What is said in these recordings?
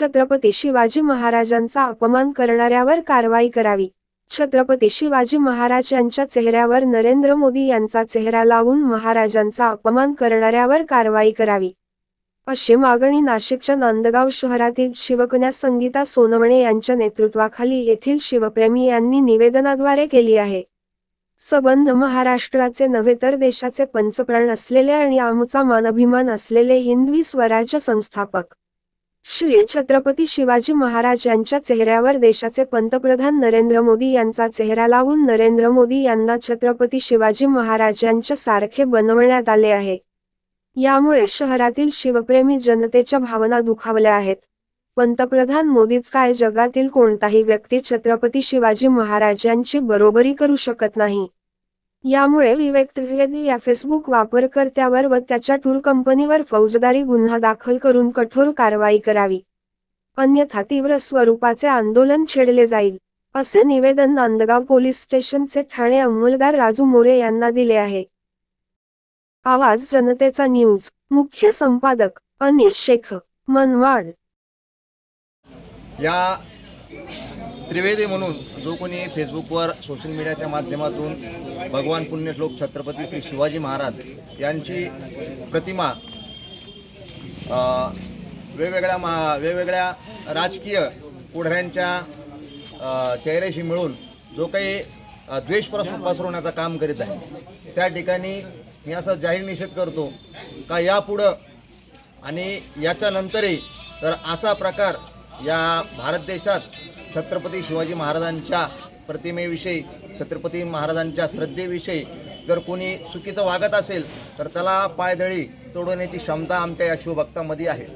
छत्रपती शिवाजी महाराजांचा अपमान करणाऱ्यावर कारवाई करावी. छत्रपती शिवाजी महाराज यांच्या चेहऱ्यावर नरेंद्र मोदी यांचा चेहरा लावून महाराजांचा अपमान करणाऱ्यावर कारवाई करावी. अशी मागणी नाशिकच्या नांदगाव शहरातील शिवकन्या संगीता सोनवणे यांच्या नेतृत्वाखाली येथील शिवप्रेमी यांनी निवेदनाद्वारे केली आहे. सबंध महाराष्ट्राचे नव्हे तर देशाचे पंचप्राण असलेले आणि आमचा मानभिमान असलेले हिंदवी स्वराज्य संस्थापक श्री छत्रपती शिवाजी महाराज यांच्या चेहऱ्यावर देशाचे पंतप्रधान नरेंद्र मोदी यांचा चेहरा लावून नरेंद्र मोदी यांना छत्रपती शिवाजी महाराजांच्या सारखे बनवण्यात आले आहे. यामुळे शहरातील शिवप्रेमी जनतेच्या भावना दुखावल्या आहेत. पंतप्रधान मोदीच काय जगातील कोणताही व्यक्ती छत्रपती शिवाजी महाराजांची बरोबरी करू शकत नाही. यामुळे विवेक त्रिवेदी या फेसबुक वापरकर्त्यावर व त्याच्या टूर कंपनीवर फौजदारी गुन्हा दाखल करून कठोर कारवाई करावी. अन्यथा तीव्र स्वरूपाचे आंदोलन छेडले जाईल असे निवेदन नांदगाव पोलीस स्टेशनचे ठाणे अंमलदार राजू मोरे यांना दिले आहे. आवाज जनतेचा न्यूज मुख्य संपादक अनिश शेख मनवाड या त्रिवेदी म्हणून जो कोणी फेसबुकवर सोशल मीडियाच्या माध्यमातून भगवान पुण्यश्लोक छत्रपती श्री शिवाजी महाराज यांची प्रतिमा वेगवेगळ्या महा वेगवेगळ्या राजकीय पुढऱ्यांच्या चेहऱ्याशी मिळून जो काही द्वेष पसर- पसरवण्याचं काम करीत आहे. त्या ठिकाणी मी असा जाहीर निषेध करतो का यापुढं आणि याच्यानंतरही तर असा प्रकार या भारत देशात छत्रपती शिवाजी महाराजांच्या प्रतिमेविषयी छत्रपती महाराजांच्या श्रद्धेविषयी जर कोणी चुकीचं वागत असेल तर त्याला पायदळी तोडवण्याची क्षमता आमच्या या शिवभक्तामध्ये आहे.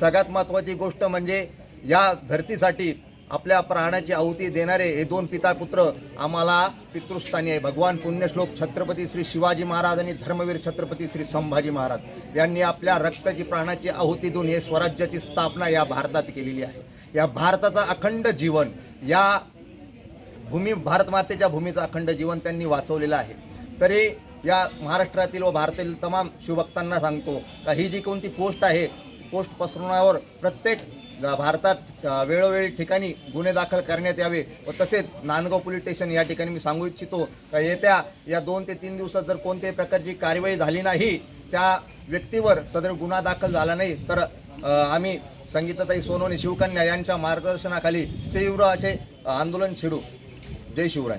सगळ्यात महत्त्वाची गोष्ट म्हणजे या धर्तीसाठी आपल्या प्राणाची आहुती देणारे हे दोन पिता पुत्र आम्हाला पितृस्थानी आहे. भगवान पुण्यश्लोक छत्रपती श्री शिवाजी महाराज आणि धर्मवीर छत्रपती श्री संभाजी महाराज यांनी आपल्या रक्ताची प्राणाची आहुती देऊन हे स्वराज्याची स्थापना या भारतात केलेली आहे. या भारताचा अखंड जीवन या भूमी भारत मातेच्या भूमीचं अखंड जीवन त्यांनी वाचवलेलं आहे. तरी या महाराष्ट्रातील व भारतातील तमाम शिवभक्तांना सांगतो का ही जी कोणती पोस्ट आहे पोस्ट पसरवण्यावर प्रत्येक भारतात वेळोवेळी ठिकाणी गुन्हे दाखल करण्यात यावे व तसेच नांदगाव पोलीस स्टेशन या ठिकाणी मी सांगू इच्छितो का येत्या या दोन ते तीन दिवसात जर कोणत्याही प्रकारची कारवाई झाली नाही त्या व्यक्तीवर सदर गुन्हा दाखल झाला नाही तर आम्ही संगीताताई सोनवणे शिवकन्या यांच्या मार्गदर्शनाखाली तीव्र असे आंदोलन छेडू. जय शिवराय.